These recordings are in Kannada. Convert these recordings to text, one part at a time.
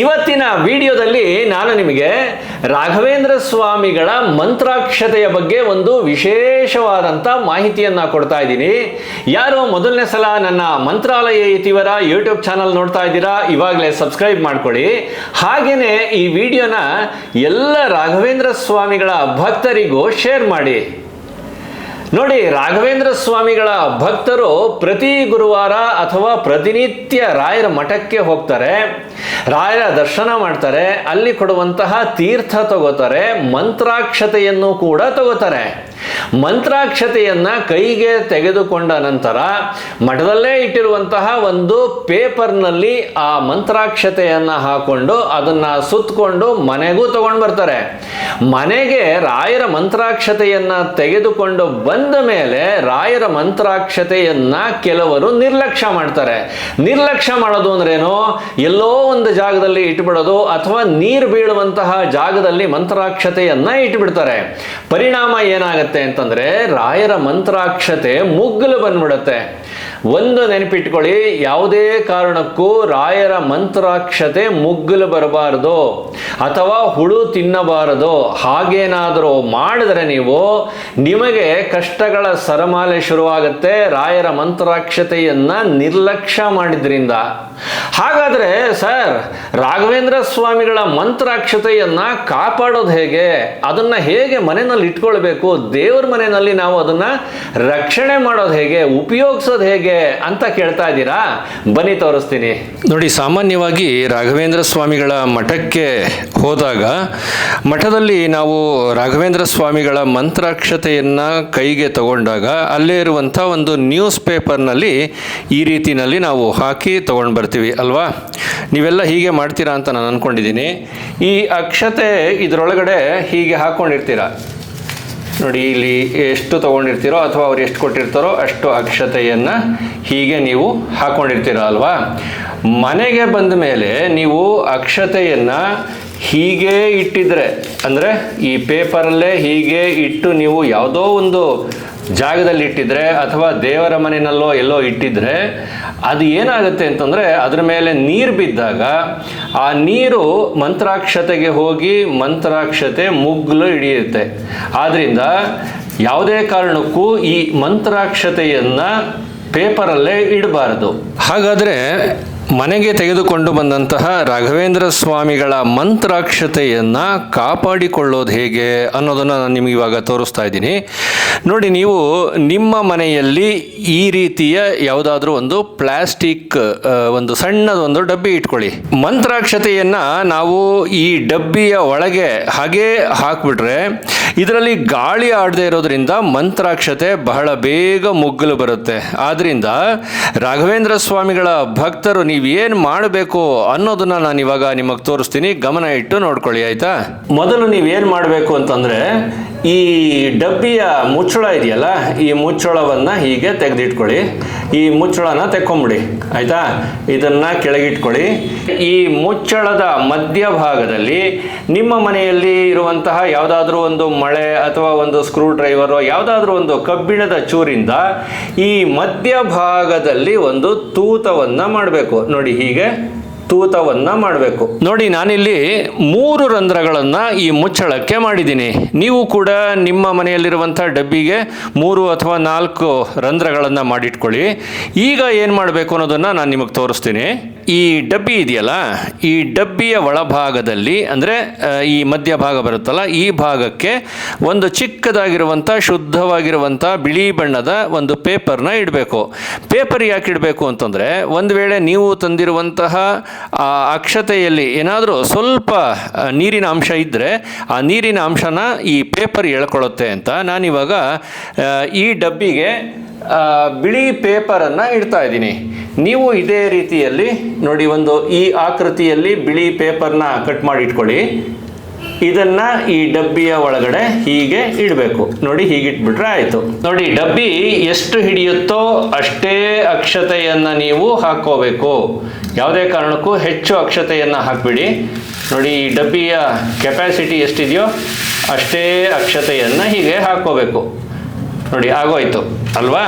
ಇವತ್ತಿನ ವಿಡಿಯೋದಲ್ಲಿ ನಾನು ನಿಮಗೆ ರಾಘವೇಂದ್ರ ಸ್ವಾಮಿಗಳ ಮಂತ್ರಾಕ್ಷತೆಯ ಬಗ್ಗೆ ಒಂದು ವಿಶೇಷವಾದಂಥ ಮಾಹಿತಿಯನ್ನು ಕೊಡ್ತಾ ಇದ್ದೀನಿ. ಯಾರು ಮೊದಲನೇ ಸಲ ನನ್ನ ಮಂತ್ರಾಲಯ ಇತಿವರ ಯೂಟ್ಯೂಬ್ ಚಾನಲ್ ನೋಡ್ತಾ ಇದ್ದೀರಾ, ಇವಾಗಲೇ ಸಬ್ಸ್ಕ್ರೈಬ್ ಮಾಡ್ಕೊಳ್ಳಿ. ಹಾಗೆಯೇ ಈ ವಿಡಿಯೋನ ಎಲ್ಲ ರಾಘವೇಂದ್ರ ಸ್ವಾಮಿಗಳ ಭಕ್ತರಿಗೂ ಶೇರ್ ಮಾಡಿ. ನೋಡಿ, ರಾಘವೇಂದ್ರ ಸ್ವಾಮಿಗಳ ಭಕ್ತರು ಪ್ರತಿ ಗುರುವಾರ ಅಥವಾ ಪ್ರತಿನಿತ್ಯ ರಾಯರ ಮಠಕ್ಕೆ ಹೋಗ್ತಾರೆ, ರಾಯರ ದರ್ಶನ ಮಾಡ್ತಾರೆ, ಅಲ್ಲಿ ಕೊಡುವಂತಹ ತೀರ್ಥ ತಗೋತಾರೆ, ಮಂತ್ರಾಕ್ಷತೆಯನ್ನು ಕೂಡ ತಗೋತಾರೆ. ಮಂತ್ರಾಕ್ಷತೆಯನ್ನ ಕೈಗೆ ತೆಗೆದುಕೊಂಡ ನಂತರ ಮಠದಲ್ಲೇ ಇಟ್ಟಿರುವಂತಹ ಒಂದು ಪೇಪರ್ನಲ್ಲಿ ಆ ಮಂತ್ರಾಕ್ಷತೆಯನ್ನ ಹಾಕೊಂಡು ಅದನ್ನ ಸುತ್ತಕೊಂಡು ಮನೆಗೂ ತಗೊಂಡು ಬರ್ತಾರೆ. ಮನೆಗೆ ರಾಯರ ಮಂತ್ರಾಕ್ಷತೆಯನ್ನ ತೆಗೆದುಕೊಂಡು ಬಂದ ಮೇಲೆ ರಾಯರ ಮಂತ್ರಾಕ್ಷತೆಯನ್ನ ಕೆಲವರು ನಿರ್ಲಕ್ಷ್ಯ ಮಾಡ್ತಾರೆ. ನಿರ್ಲಕ್ಷ್ಯ ಮಾಡೋದು ಅಂದ್ರೇನು? ಎಲ್ಲೋ ಒಂದು ಜಾಗದಲ್ಲಿ ಇಟ್ಬಿಡೋದು ಅಥವಾ ನೀರು ಬೀಳುವಂತಹ ಜಾಗದಲ್ಲಿ ಮಂತ್ರಾಕ್ಷತೆಯನ್ನ ಇಟ್ಬಿಡ್ತಾರೆ. ಪರಿಣಾಮ ಏನಾಗುತ್ತೆ ಅಂತಂದ್ರೆ ರಾಯರ ಮಂತ್ರಾಕ್ಷತೆ ಮುಗ್ಗಲು ಬಂದ್ಬಿಡುತ್ತೆ. ಒಂದು ನೆನಪಿಟ್ಕೊಳ್ಳಿ, ಯಾವುದೇ ಕಾರಣಕ್ಕೂ ರಾಯರ ಮಂತ್ರಾಕ್ಷತೆ ಮುಗ್ಗಲು ಬರಬಾರದು ಅಥವಾ ಹುಳು ತಿನ್ನಬಾರದು. ಹಾಗೇನಾದರೂ ಮಾಡಿದ್ರೆ ನೀವು ನಿಮಗೆ ಕಷ್ಟಗಳ ಸರಮಾಲೆ ಶುರುವಾಗುತ್ತೆ ರಾಯರ ಮಂತ್ರಾಕ್ಷತೆಯನ್ನು ನಿರ್ಲಕ್ಷ್ಯ ಮಾಡಿದ್ರಿಂದ. ಹಾಗಾದ್ರೆ ಸರ್, ರಾಘವೇಂದ್ರ ಸ್ವಾಮಿಗಳ ಮಂತ್ರಾಕ್ಷತೆಯನ್ನ ಕಾಪಾಡೋದು ಹೇಗೆ? ಅದನ್ನ ಹೇಗೆ ಮನೆಯಲ್ಲಿ ಇಟ್ಕೊಳ್ಬೇಕು ದೇವ್ರ ಮನೆಯಲ್ಲಿ ನಾವು ಅದನ್ನ ರಕ್ಷಣೆ ಮಾಡೋದು ಹೇಗೆ? ಉಪಯೋಗಿಸೋದು ಹೇಗೆ? ಅಂತ ಕೇಳ್ತಾ ಇದ್ದೀರಾ? ಬನ್ನಿ ತೋರಿಸ್ತೀನಿ. ನೋಡಿ, ಸಾಮಾನ್ಯವಾಗಿ ರಾಘವೇಂದ್ರ ಸ್ವಾಮಿಗಳ ಮಠಕ್ಕೆ ಹೋದಾಗ ಮಠದಲ್ಲಿ ನಾವು ರಾಘವೇಂದ್ರ ಸ್ವಾಮಿಗಳ ಮಂತ್ರಾಕ್ಷತೆಯನ್ನು ಕೈಗೆ ತಗೊಂಡಾಗ ಅಲ್ಲೇ ಇರುವಂಥ ಒಂದು ನ್ಯೂಸ್ ಪೇಪರ್ನಲ್ಲಿ ಈ ರೀತಿನಲ್ಲಿ ನಾವು ಹಾಕಿ ತಗೊಂಡು ಬರ್ತೀವಿ, ಅಲ್ವಾ? ನೀವೆಲ್ಲ ಹೀಗೆ ಮಾಡ್ತೀರಾ ಅಂತ ನಾನು ಅಂದ್ಕೊಂಡಿದ್ದೀನಿ ಈ ಅಕ್ಷತೆ ಇದರೊಳಗಡೆ ಹೀಗೆ ಹಾಕ್ಕೊಂಡಿರ್ತೀರ ನೋಡಿ, ಇಲ್ಲಿ ಎಷ್ಟು ತಗೊಂಡಿರ್ತೀರೋ ಅಥವಾ ಅವ್ರು ಎಷ್ಟು ಕೊಟ್ಟಿರ್ತಾರೋ ಅಷ್ಟು ಅಕ್ಷತೆಯನ್ನು ಹೀಗೆ ನೀವು ಹಾಕ್ಕೊಂಡಿರ್ತೀರ ಅಲ್ವಾ? ಮನೆಗೆ ಬಂದ ಮೇಲೆ ನೀವು ಅಕ್ಷತೆಯನ್ನು ಹೀಗೆ ಇಟ್ಟಿದ್ರೆ, ಅಂದರೆ ಈ ಪೇಪರಲ್ಲೇ ಹೀಗೆ ಇಟ್ಟು ನೀವು ಯಾವುದೋ ಒಂದು ಜಾಗದಲ್ಲಿ ಇಟ್ಟಿದ್ರೆ ಅಥವಾ ದೇವರ ಮನೆಯಲ್ಲೋ ಎಲ್ಲೋ ಇಟ್ಟಿದ್ರೆ ಅದು ಏನಾಗುತ್ತೆ ಅಂತಂದರೆ ಅದರ ಮೇಲೆ ನೀರು ಬಿದ್ದಾಗ ಆ ನೀರು ಮಂತ್ರಾಕ್ಷತೆಗೆ ಹೋಗಿ ಮಂತ್ರಾಕ್ಷತೆ ಮುಗ್ಲು ಹಿಡಿಯುತ್ತೆ. ಆದ್ದರಿಂದ ಯಾವುದೇ ಕಾರಣಕ್ಕೂ ಈ ಮಂತ್ರಾಕ್ಷತೆಯನ್ನು ಪೇಪರಲ್ಲೇ ಇಡಬಾರದು. ಹಾಗಾದರೆ ಮನೆಗೆ ತೆಗೆದುಕೊಂಡು ಬಂದಂತಹ ರಾಘವೇಂದ್ರ ಸ್ವಾಮಿಗಳ ಮಂತ್ರಾಕ್ಷತೆಯನ್ನು ಕಾಪಾಡಿಕೊಳ್ಳೋದು ಹೇಗೆ ಅನ್ನೋದನ್ನು ನಾನು ನಿಮಗೆ ಇವಾಗ ತೋರಿಸ್ತಾ ಇದ್ದೀನಿ. ನೋಡಿ, ನೀವು ನಿಮ್ಮ ಮನೆಯಲ್ಲಿ ಈ ರೀತಿಯ ಯಾವುದಾದ್ರೂ ಒಂದು ಪ್ಲಾಸ್ಟಿಕ್ ಒಂದು ಸಣ್ಣದೊಂದು ಡಬ್ಬಿ ಇಟ್ಕೊಳ್ಳಿ. ಮಂತ್ರಾಕ್ಷತೆಯನ್ನು ನಾವು ಈ ಡಬ್ಬಿಯ ಒಳಗೆ ಹಾಗೇ ಹಾಕ್ಬಿಟ್ರೆ ಇದರಲ್ಲಿ ಗಾಳಿ ಆಡದೇ ಇರೋದ್ರಿಂದ ಮಂತ್ರಾಕ್ಷತೆ ಬಹಳ ಬೇಗ ಮುಗ್ಗಲು ಬರುತ್ತೆ. ಆದ್ರಿಂದ ರಾಘವೇಂದ್ರ ಸ್ವಾಮಿಗಳ ಭಕ್ತರು ನೀವೇನು ಮಾಡಬೇಕು ಅನ್ನೋದನ್ನ ನಾನು ಇವಾಗ ನಿಮಗೆ ತೋರಿಸ್ತೀನಿ. ಗಮನ ಇಟ್ಟು ನೋಡ್ಕೊಳ್ಳಿ, ಆಯ್ತಾ? ಮೊದಲು ನೀವೇನು ಮಾಡಬೇಕು ಅಂತಂದ್ರೆ ಈ ಡಬ್ಬಿಯ ಮುಚ್ಚಳ ಇದೆಯಲ್ಲ, ಈ ಮುಚ್ಚಳವನ್ನು ಹೀಗೆ ತೆಗೆದಿಟ್ಕೊಳ್ಳಿ. ಈ ಮುಚ್ಚಳನ ತೆಕ್ಕೊಂಬಿಡಿ, ಆಯಿತಾ? ಇದನ್ನು ಕೆಳಗಿಟ್ಕೊಳ್ಳಿ. ಈ ಮುಚ್ಚಳದ ಮಧ್ಯಭಾಗದಲ್ಲಿ ನಿಮ್ಮ ಮನೆಯಲ್ಲಿ ಇರುವಂತಹ ಯಾವುದಾದ್ರೂ ಒಂದು ಮಳೆ ಅಥವಾ ಒಂದು ಸ್ಕ್ರೂ ಡ್ರೈವರು ಯಾವುದಾದ್ರೂ ಒಂದು ಕಬ್ಬಿಣದ ಚೂರಿಂದ ಈ ಮಧ್ಯಭಾಗದಲ್ಲಿ ಒಂದು ತೂತವನ್ನು ಮಾಡಬೇಕು. ನೋಡಿ ಹೀಗೆ. ತೂತವನ್ನ ಮಾಡಬೇಕು. ನೋಡಿ, ನಾನಿಲ್ಲಿ ಮೂರು ರಂಧ್ರಗಳನ್ನ ಈ ಮುಚ್ಚಳಕ್ಕೆ ಮಾಡಿದ್ದೀನಿ. ನೀವು ಕೂಡ ನಿಮ್ಮ ಮನೆಯಲ್ಲಿರುವಂಥ ಡಬ್ಬಿಗೆ ಮೂರು ಅಥವಾ ನಾಲ್ಕು ರಂಧ್ರಗಳನ್ನು ಮಾಡಿಟ್ಕೊಳ್ಳಿ. ಈಗ ಏನು ಮಾಡಬೇಕು ಅನ್ನೋದನ್ನು ನಾನು ನಿಮಗೆ ತೋರಿಸ್ತೀನಿ. ಈ ಡಬ್ಬಿ ಇದೆಯಲ್ಲ, ಈ ಡಬ್ಬಿಯ ಒಳಭಾಗದಲ್ಲಿ ಅಂದರೆ ಈ ಮಧ್ಯಭಾಗ ಬರುತ್ತಲ್ಲ, ಈ ಭಾಗಕ್ಕೆ ಒಂದು ಚಿಕ್ಕದಾಗಿರುವಂಥ ಶುದ್ಧವಾಗಿರುವಂಥ ಬಿಳಿ ಬಣ್ಣದ ಒಂದು ಪೇಪರ್ನ ಇಡಬೇಕು. ಪೇಪರ್ ಯಾಕೆ ಇಡಬೇಕು ಅಂತಂದರೆ, ಒಂದು ವೇಳೆ ನೀವು ತಂದಿರುವಂತಹ, ಆ, ಅಕ್ಷತೆಯಲ್ಲಿ ಏನಾದರೂ ಸ್ವಲ್ಪ ನೀರಿನ ಅಂಶ ಇದ್ದರೆ ಆ ನೀರಿನ ಅಂಶನ ಈ ಪೇಪರ್ ಎಳ್ಕೊಳ್ಳುತ್ತೆ ಅಂತ ನಾನಿವಾಗ ಈ ಡಬ್ಬಿಗೆ ಬಿಳಿ ಪೇಪರನ್ನು ಇಡ್ತಾ ಇದ್ದೀನಿ. ನೀವು ಇದೇ ರೀತಿಯಲ್ಲಿ ನೋಡಿ ಒಂದು ಈ ಆಕೃತಿಯಲ್ಲಿ ಬಿಳಿ ಪೇಪರ್ನ ಕಟ್ ಮಾಡಿ ಇಟ್ಕೊಳ್ಳಿ. ಇದನ್ನ ಈ ಡಬ್ಬಿಯ ಒಳಗಡೆ ಹೀಗೆ ಇಡಬೇಕು. ನೋಡಿ ಹೀಗೆ ಇಟ್ಬಿಟ್ರೆ ಆಯಿತು. ನೋಡಿ ಡಬ್ಬಿ ಎಷ್ಟು ಹಿಡಿಯುತ್ತೋ ಅಷ್ಟೇ ಅಕ್ಷತೆಯನ್ನು ನೀವು ಹಾಕೋಬೇಕು ಯಾವುದೇ ಕಾರಣಕ್ಕೂ ಹೆಚ್ಚು ಅಕ್ಷತೆಯನ್ನು ಹಾಕ್ಬಿಡಿ. ನೋಡಿ ಈ ಡಬ್ಬಿಯ ಕೆಪಾಸಿಟಿ ಎಷ್ಟಿದೆಯೋ ಅಷ್ಟೇ ಅಕ್ಷತೆಯನ್ನು ಹೀಗೆ ಹಾಕೋಬೇಕು ನೋಡಿ, ಆಗೋಯ್ತು. ಅಲ್ವಾ?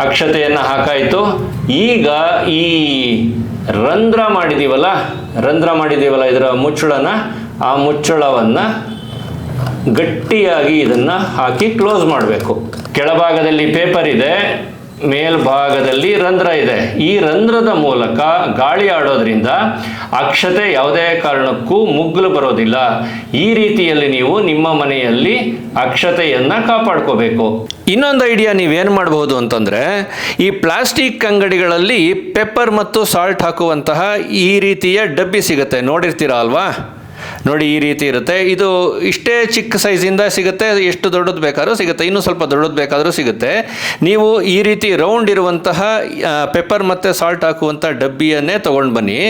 ಅಕ್ಷತೆಯನ್ನು ಹಾಕಾಯಿತು. ಈಗ ಈ ರಂಧ್ರ ಮಾಡಿದೀವಲ್ಲ ರಂಧ್ರ ಮಾಡಿದೀವಲ್ಲ ಇದರ ಮುಚ್ಚಳನ, ಆ ಮುಚ್ಚಳವನ್ನು ಗಟ್ಟಿಯಾಗಿ ಇದನ್ನು ಹಾಕಿ ಕ್ಲೋಸ್ ಮಾಡಬೇಕು. ಕೆಳಭಾಗದಲ್ಲಿ ಪೇಪರ್ ಇದೆ, ಮೇಲ್ಭಾಗದಲ್ಲಿ ರಂಧ್ರ ಇದೆ. ಈ ರಂಧ್ರದ ಮೂಲಕ ಗಾಳಿ ಆಡೋದ್ರಿಂದ ಅಕ್ಷತೆ ಯಾವುದೇ ಕಾರಣಕ್ಕೂ ಮುಗ್ಗಲು ಬರೋದಿಲ್ಲ. ಈ ರೀತಿಯಲ್ಲಿ ನೀವು ನಿಮ್ಮ ಮನೆಯಲ್ಲಿ ಅಕ್ಷತೆಯನ್ನು ಕಾಪಾಡ್ಕೋಬೇಕು. ಇನ್ನೊಂದು ಐಡಿಯಾ ನೀವೇನು ಮಾಡಬಹುದು ಅಂತಂದರೆ, ಈ ಪ್ಲಾಸ್ಟಿಕ್ ಅಂಗಡಿಗಳಲ್ಲಿ ಪೆಪ್ಪರ್ ಮತ್ತು ಸಾಲ್ಟ್ ಹಾಕುವಂತಹ ಈ ರೀತಿಯ ಡಬ್ಬಿ ಸಿಗುತ್ತೆ. ನೋಡಿರ್ತೀರಾ ಅಲ್ವಾ? ನೋಡಿ ಈ ರೀತಿ ಇರುತ್ತೆ. ಇದು ಇಷ್ಟೇ ಚಿಕ್ಕ ಸೈಜಿಂದ ಸಿಗುತ್ತೆ, ಎಷ್ಟು ದೊಡ್ಡದು ಬೇಕಾದರೂ ಸಿಗುತ್ತೆ, ಇನ್ನೂ ಸ್ವಲ್ಪ ದೊಡ್ಡದು ಬೇಕಾದರೂ ಸಿಗುತ್ತೆ. ನೀವು ಈ ರೀತಿ ರೌಂಡ್ ಇರುವಂತಹ ಪೆಪ್ಪರ್ ಮತ್ತು ಸಾಲ್ಟ್ ಹಾಕುವಂಥ ಡಬ್ಬಿಯನ್ನೇ ತೊಗೊಂಡು ಬನ್ನಿ.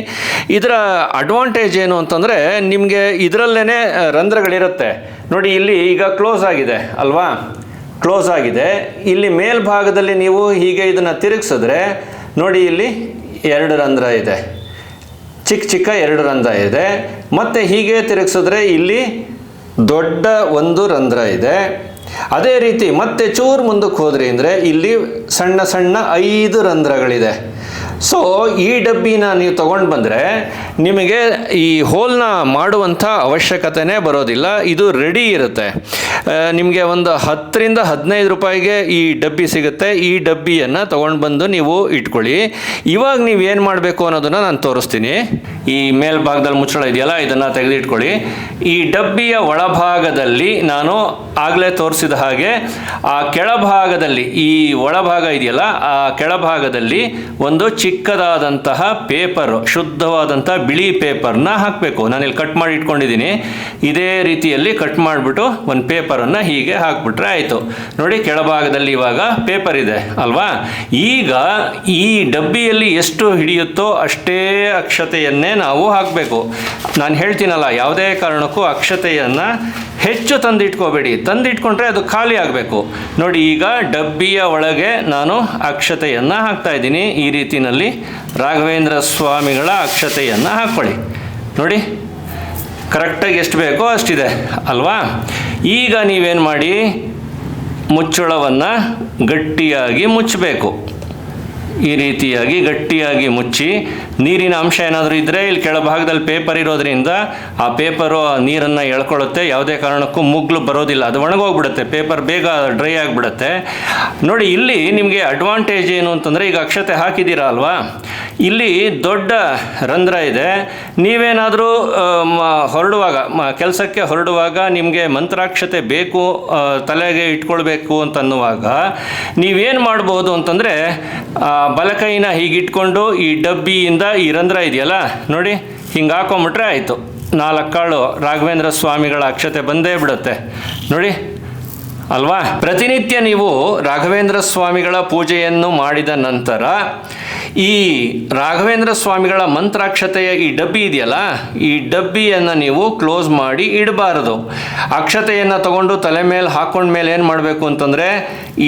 ಇದರ ಅಡ್ವಾಂಟೇಜ್ ಏನು ಅಂತಂದರೆ, ನಿಮಗೆ ಇದರಲ್ಲೇ ರಂಧ್ರಗಳಿರುತ್ತೆ. ನೋಡಿ ಇಲ್ಲಿ ಈಗ ಕ್ಲೋಸ್ ಆಗಿದೆ, ಅಲ್ವಾ? ಕ್ಲೋಸ್ ಆಗಿದೆ. ಇಲ್ಲಿ ಮೇಲ್ಭಾಗದಲ್ಲಿ ನೀವು ಹೀಗೆ ಇದನ್ನು ತಿರುಗಿಸಿದ್ರೆ, ನೋಡಿ ಇಲ್ಲಿ ಎರಡು ರಂಧ್ರ ಇದೆ. ಚಿಕ್ಕ ಚಿಕ್ಕ ಎರಡು ರಂಧ್ರ ಇದೆ. ಮತ್ತು ಹೀಗೆ ತಿರುಗಿಸಿದ್ರೆ ಇಲ್ಲಿ ದೊಡ್ಡ ಒಂದು ರಂಧ್ರ ಇದೆ. ಅದೇ ರೀತಿ ಮತ್ತೆ ಚೂರು ಮುಂದಕ್ಕೆ ಹೋದ್ರಿ ಅಂದರೆ ಇಲ್ಲಿ ಸಣ್ಣ ಸಣ್ಣ ಐದು ರಂಧ್ರಗಳಿದೆ. ಸೊ ಈ ಡಬ್ಬಿನ ನೀವು ತಗೊಂಡು ಬಂದರೆ ನಿಮಗೆ ಈ ಹೋಲ್ನ ಮಾಡುವಂಥ ಅವಶ್ಯಕತೆನೇ ಬರೋದಿಲ್ಲ. ಇದು ರೆಡಿ ಇರುತ್ತೆ. ನಿಮಗೆ ಒಂದು ಹತ್ತರಿಂದ ಹದಿನೈದು ರೂಪಾಯಿಗೆ ಈ ಡಬ್ಬಿ ಸಿಗುತ್ತೆ. ಈ ಡಬ್ಬಿಯನ್ನು ತೊಗೊಂಡು ಬಂದು ನೀವು ಇಟ್ಕೊಳ್ಳಿ. ಇವಾಗ ನೀವು ಏನು ಮಾಡಬೇಕು ಅನ್ನೋದನ್ನು ನಾನು ತೋರಿಸ್ತೀನಿ. ಈ ಮೇಲ್ಭಾಗದಲ್ಲಿ ಮುಚ್ಚಳ ಇದೆಯಲ್ಲ, ಇದನ್ನು ತೆಗೆದಿಟ್ಕೊಳ್ಳಿ. ಈ ಡಬ್ಬಿಯ ಒಳಭಾಗದಲ್ಲಿ ನಾನು ಆಗಲೇ ತೋರಿಸಿದ ಹಾಗೆ, ಆ ಕೆಳಭಾಗದಲ್ಲಿ ಈ ಒಳಭಾಗ ಇದೆಯಲ್ಲ, ಆ ಕೆಳಭಾಗದಲ್ಲಿ ಒಂದು ಚಿಕ್ಕದಾದಂತಹ ಪೇಪರ್ ಶುದ್ಧವಾದಂಥ ಬಿಳಿ ಪೇಪರ್ನ ಹಾಕಬೇಕು. ನಾನಿಲ್ಲಿ ಕಟ್ ಮಾಡಿ ಇಟ್ಕೊಂಡಿದ್ದೀನಿ. ಇದೇ ರೀತಿಯಲ್ಲಿ ಕಟ್ ಮಾಡಿಬಿಟ್ಟು ಒಂದು ಪೇಪರನ್ನು ಹೀಗೆ ಹಾಕ್ಬಿಟ್ರೆ ಆಯಿತು. ನೋಡಿ ಕೆಳಭಾಗದಲ್ಲಿ ಇವಾಗ ಪೇಪರ್ ಇದೆ, ಅಲ್ವಾ? ಈಗ ಈ ಡಬ್ಬಿಯಲ್ಲಿ ಎಷ್ಟು ಹಿಡಿಯುತ್ತೋ ಅಷ್ಟೇ ಅಕ್ಷತೆಯನ್ನೇ ನಾವು ಹಾಕಬೇಕು. ನಾನು ಹೇಳ್ತೀನಲ್ಲ, ಯಾವುದೇ ಕಾರಣಕ್ಕೂ ಅಕ್ಷತೆಯನ್ನು ಹೆಚ್ಚು ತಂದಿಟ್ಕೋಬೇಡಿ. ತಂದಿಟ್ಕೊಂಡ್ರೆ ಅದು ಖಾಲಿ ಆಗಬೇಕು. ನೋಡಿ, ಈಗ ಡಬ್ಬಿಯ ಒಳಗೆ ನಾನು ಅಕ್ಷತೆಯನ್ನು ಹಾಕ್ತಾ ಇದ್ದೀನಿ. ಈ ರೀತಿಯಲ್ಲಿ ರಾಘವೇಂದ್ರ ಸ್ವಾಮಿಗಳ ಅಕ್ಷತೆಯನ್ನು ಹಾಕ್ಕೊಳ್ಳಿ. ನೋಡಿ, ಕರೆಕ್ಟಾಗಿ ಎಷ್ಟು ಬೇಕೋ ಅಷ್ಟಿದೆ, ಅಲ್ವಾ? ಈಗ ನೀವೇನು ಮಾಡಿ, ಮುಚ್ಚಳವನ್ನು ಗಟ್ಟಿಯಾಗಿ ಮುಚ್ಚಬೇಕು. ಈ ರೀತಿಯಾಗಿ ಗಟ್ಟಿಯಾಗಿ ಮುಚ್ಚಿ ನೀರಿನ ಅಂಶ ಏನಾದರೂ ಇದ್ದರೆ ಇಲ್ಲಿ ಕೆಳಭಾಗದಲ್ಲಿ ಪೇಪರ್ ಇರೋದ್ರಿಂದ ಆ ಪೇಪರು ನೀರನ್ನು ಎಳ್ಕೊಳ್ಳುತ್ತೆ. ಯಾವುದೇ ಕಾರಣಕ್ಕೂ ಮುಗ್ಲು ಬರೋದಿಲ್ಲ. ಅದು ಒಣಗೋಗ್ಬಿಡುತ್ತೆ. ಪೇಪರ್ ಬೇಗ ಡ್ರೈ ಆಗಿಬಿಡುತ್ತೆ. ನೋಡಿ, ಇಲ್ಲಿ ನಿಮಗೆ ಅಡ್ವಾಂಟೇಜ್ ಏನು ಅಂತಂದರೆ ಈಗ ಅಕ್ಷತೆ ಹಾಕಿದ್ದೀರಾ ಅಲ್ವಾ? ಇಲ್ಲಿ ದೊಡ್ಡ ರಂಧ್ರ ಇದೆ. ನೀವೇನಾದರೂ ಹೊರಡುವಾಗ ಕೆಲಸಕ್ಕೆ ಹೊರಡುವಾಗ ನಿಮಗೆ ಮಂತ್ರಾಕ್ಷತೆ ಬೇಕು ತಲೆಗೆ ಇಟ್ಕೊಳ್ಬೇಕು ಅಂತನ್ನುವಾಗ ನೀವೇನು ಮಾಡ್ಬೋದು ಅಂತಂದರೆ ಬಲಕೈನ ಹೀಗಿಟ್ಕೊಂಡು ಈ ಡಬ್ಬಿಯಿಂದ ಈ ರಂಧ್ರ ಇದೆಯಲ್ಲ? ನೋಡಿ, ಹಿಂಗೆ ಹಾಕೊಂಬಿಟ್ರೆ ಆಯಿತು. ನಾಲ್ಕು ಕಾಳು ರಾಘವೇಂದ್ರ ಸ್ವಾಮಿಗಳ ಅಕ್ಷತೆ ಬಂದೇ ಬಿಡುತ್ತೆ. ನೋಡಿ ಅಲ್ವಾ? ಪ್ರತಿನಿತ್ಯ ನೀವು ರಾಘವೇಂದ್ರ ಸ್ವಾಮಿಗಳ ಪೂಜೆಯನ್ನು ಮಾಡಿದ ನಂತರ ಈ ರಾಘವೇಂದ್ರ ಸ್ವಾಮಿಗಳ ಮಂತ್ರಾಕ್ಷತೆಯ ಈ ಡಬ್ಬಿ ಇದೆಯಲ್ಲ, ಈ ಡಬ್ಬಿಯನ್ನು ನೀವು ಕ್ಲೋಸ್ ಮಾಡಿ ಇಡಬಾರದು. ಅಕ್ಷತೆಯನ್ನು ತಗೊಂಡು ತಲೆ ಮೇಲೆ ಹಾಕೊಂಡ ಮೇಲೆ ಏನು ಮಾಡಬೇಕು ಅಂತಂದರೆ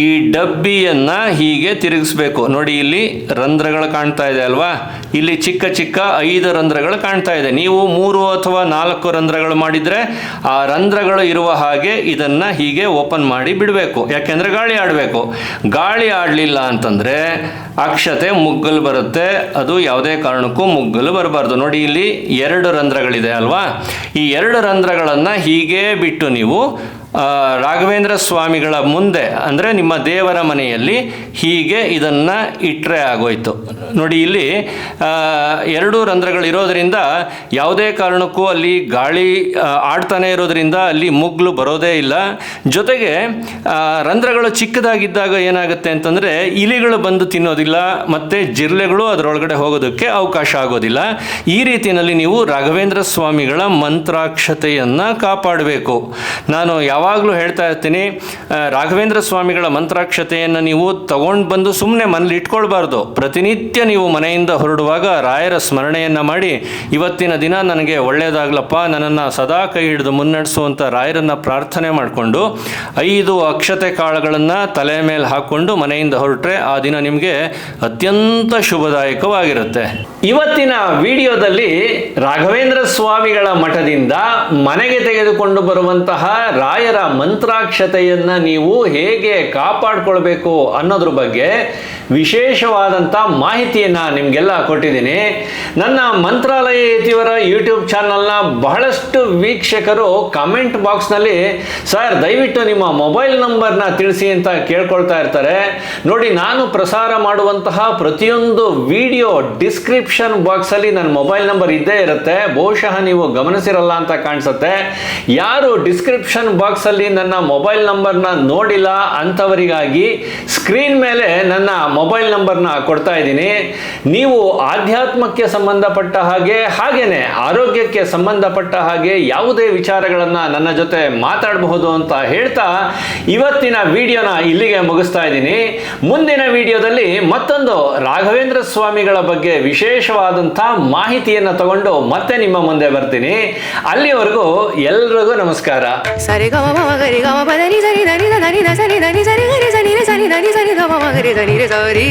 ಈ ಡಬ್ಬಿಯನ್ನು ಹೀಗೆ ತಿರುಗಿಸ್ಬೇಕು. ನೋಡಿ ಇಲ್ಲಿ ರಂಧ್ರಗಳು ಕಾಣ್ತಾ ಇದೆ ಅಲ್ವಾ? ಇಲ್ಲಿ ಚಿಕ್ಕ ಚಿಕ್ಕ ಐದು ರಂಧ್ರಗಳು ಕಾಣ್ತಾ ಇದೆ. ನೀವು ಮೂರು ಅಥವಾ ನಾಲ್ಕು ರಂಧ್ರಗಳು ಮಾಡಿದರೆ ಆ ರಂಧ್ರಗಳು ಇರುವ ಹಾಗೆ ಇದನ್ನು ಹೀಗೆ ಓಪನ್ ಮಾಡಿ ಬಿಡಬೇಕು. ಯಾಕೆಂದರೆ ಗಾಳಿ ಆಡಬೇಕು. ಗಾಳಿ ಆಡಲಿಲ್ಲ ಅಂತಂದರೆ ಅಕ್ಷತೆ ಮುಗ್ಗಲು ಬರುತ್ತೆ. ಅದು ಯಾವುದೇ ಕಾರಣಕ್ಕೂ ಮುಗ್ಗಲು ಬರಬಾರ್ದು. ನೋಡಿ, ಇಲ್ಲಿ ಎರಡು ರಂಧ್ರಗಳಿದೆ ಅಲ್ವಾ? ಈ ಎರಡು ರಂಧ್ರಗಳನ್ನು ಹೀಗೆ ಬಿಟ್ಟು ನೀವು ರಾಘವೇಂದ್ರ ಸ್ವಾಮಿಗಳ ಮುಂದೆ, ಅಂದರೆ ನಿಮ್ಮ ದೇವರ ಮನೆಯಲ್ಲಿ ಹೀಗೆ ಇದನ್ನು ಇಟ್ಟರೆ ಆಗೋಯ್ತು. ನೋಡಿ ಇಲ್ಲಿ ಎರಡು ರಂಧ್ರಗಳಿರೋದ್ರಿಂದ ಯಾವುದೇ ಕಾರಣಕ್ಕೂ ಅಲ್ಲಿ ಗಾಳಿ ಆಡ್ತಾನೆ ಇರೋದರಿಂದ ಅಲ್ಲಿ ಮುಗ್ಲು ಬರೋದೇ ಇಲ್ಲ. ಜೊತೆಗೆ ರಂಧ್ರಗಳು ಚಿಕ್ಕದಾಗಿದ್ದಾಗ ಏನಾಗುತ್ತೆ ಅಂತಂದರೆ ಇಲಿಗಳು ಬಂದು ತಿನ್ನೋದಿಲ್ಲ, ಮತ್ತು ಜಿರ್ಲೆಗಳು ಅದರೊಳಗಡೆ ಹೋಗೋದಕ್ಕೆ ಅವಕಾಶ ಆಗೋದಿಲ್ಲ. ಈ ರೀತಿಯಲ್ಲಿ ನೀವು ರಾಘವೇಂದ್ರ ಸ್ವಾಮಿಗಳ ಮಂತ್ರಾಕ್ಷತೆಯನ್ನು ಕಾಪಾಡಬೇಕು. ನಾನು ಯಾವಾಗಲೂ ಹೇಳ್ತಾ ಇರ್ತೀನಿ ರಾಘವೇಂದ್ರ ಸ್ವಾಮಿಗಳ ಮಂತ್ರಾಕ್ಷತೆಯನ್ನು ನೀವು ತಗೊಂಡು ಬಂದು ಸುಮ್ಮನೆ ಮನೇಲಿ ಇಟ್ಕೊಳ್ಬಾರ್ದು. ಪ್ರತಿನಿತ್ಯ ನೀವು ಮನೆಯಿಂದ ಹೊರಡುವಾಗ ರಾಯರ ಸ್ಮರಣೆಯನ್ನು ಮಾಡಿ, ಇವತ್ತಿನ ದಿನ ನನಗೆ ಒಳ್ಳೆಯದಾಗ್ಲಪ್ಪ ನನ್ನನ್ನು ಸದಾ ಕೈ ಹಿಡಿದು ಮುನ್ನಡೆಸುವಂಥ ರಾಯರನ್ನು ಪ್ರಾರ್ಥನೆ ಮಾಡಿಕೊಂಡು, ಐದು ಅಕ್ಷತೆ ಕಾಳುಗಳನ್ನು ತಲೆ ಮೇಲೆ ಹಾಕ್ಕೊಂಡು ಮನೆಯಿಂದ ಹೊರಟ್ರೆ ಆ ದಿನ ನಿಮಗೆ ಅತ್ಯಂತ ಶುಭದಾಯಕವಾಗಿರುತ್ತೆ. ಇವತ್ತಿನ ವಿಡಿಯೋದಲ್ಲಿ ರಾಘವೇಂದ್ರ ಸ್ವಾಮಿಗಳ ಮಠದಿಂದ ಮನೆಗೆ ತೆಗೆದುಕೊಂಡು ಬರುವಂತಹ ರಾಯರ ಮಂತ್ರಾಕ್ಷತೆಯನ್ನ ನೀವು ಹೇಗೆ ಕಾಪಾಡ್ಕೊಳ್ಬೇಕು ಅನ್ನೋದ್ರ ಬಗ್ಗೆ ವಿಶೇಷವಾದಂಥ ಮಾಹಿತಿಯನ್ನ ನಿಮಗೆಲ್ಲ ಕೊಟ್ಟಿದ್ದೀನಿ. ನನ್ನ ಮಂತ್ರಾಲಯ ಇತಿಯವರ ಯೂಟ್ಯೂಬ್ ಚಾನಲ್ನ ಬಹಳಷ್ಟು ವೀಕ್ಷಕರು ಕಮೆಂಟ್ ಬಾಕ್ಸ್ನಲ್ಲಿ ಸರ್ ದಯವಿಟ್ಟು ನಿಮ್ಮ ಮೊಬೈಲ್ ನಂಬರ್ನ ತಿಳಿಸಿ ಅಂತ ಕೇಳ್ಕೊಳ್ತಾ ಇರ್ತಾರೆ. ನೋಡಿ, ನಾನು ಪ್ರಸಾರ ಮಾಡುವಂತಹ ಪ್ರತಿಯೊಂದು ವಿಡಿಯೋ ಡಿಸ್ಕ್ರಿಪ್ಷನ್ ಬಾಕ್ಸಲ್ಲಿ ನನ್ನ ಮೊಬೈಲ್ ನಂಬರ್ ಇದ್ದೇ ಇರುತ್ತೆ. ಬಹುಶಃ ನೀವು ಗಮನಿಸಿರಲ್ಲ ಅಂತ ಕಾಣಿಸುತ್ತೆ. ಯಾರು ಡಿಸ್ಕ್ರಿಪ್ಷನ್ ಬಾಕ್ಸಲ್ಲಿ ನನ್ನ ಮೊಬೈಲ್ ನಂಬರ್ನ ನೋಡಿಲ್ಲ ಅಂಥವರಿಗಾಗಿ ಸ್ಕ್ರೀನ್ ಮೇಲೆ ನನ್ನ ಮೊಬೈಲ್ ನಂಬರ್ನ ಕೊಡ್ತಾ ಇದ್ದೀನಿ. ನೀವು ಆಧ್ಯಾತ್ಮಕ್ಕೆ ಸಂಬಂಧಪಟ್ಟ ಹಾಗೆ ಹಾಗೇನೆ ಆರೋಗ್ಯಕ್ಕೆ ಸಂಬಂಧಪಟ್ಟ ಹಾಗೆ ಯಾವುದೇ ವಿಚಾರಗಳನ್ನು ನನ್ನ ಜೊತೆ ಮಾತಾಡಬಹುದು ಅಂತ ಹೇಳ್ತಾ ಇವತ್ತಿನ ವಿಡಿಯೋನ ಇಲ್ಲಿಗೆ ಮುಗಿಸ್ತಾ ಇದ್ದೀನಿ ಮುಂದಿನ ವಿಡಿಯೋದಲ್ಲಿ ಮತ್ತೊಂದು ರಾಘವೇಂದ್ರ ಸ್ವಾಮಿಗಳ ಬಗ್ಗೆ ವಿಶೇಷವಾದಂಥ ಮಾಹಿತಿಯನ್ನು ತಗೊಂಡು ಮತ್ತೆ ನಿಮ್ಮ ಮುಂದೆ ಬರ್ತೀನಿ ಅಲ್ಲಿವರೆಗೂ ಎಲ್ರಿಗೂ ನಮಸ್ಕಾರ ಸರಿ ಸರಿ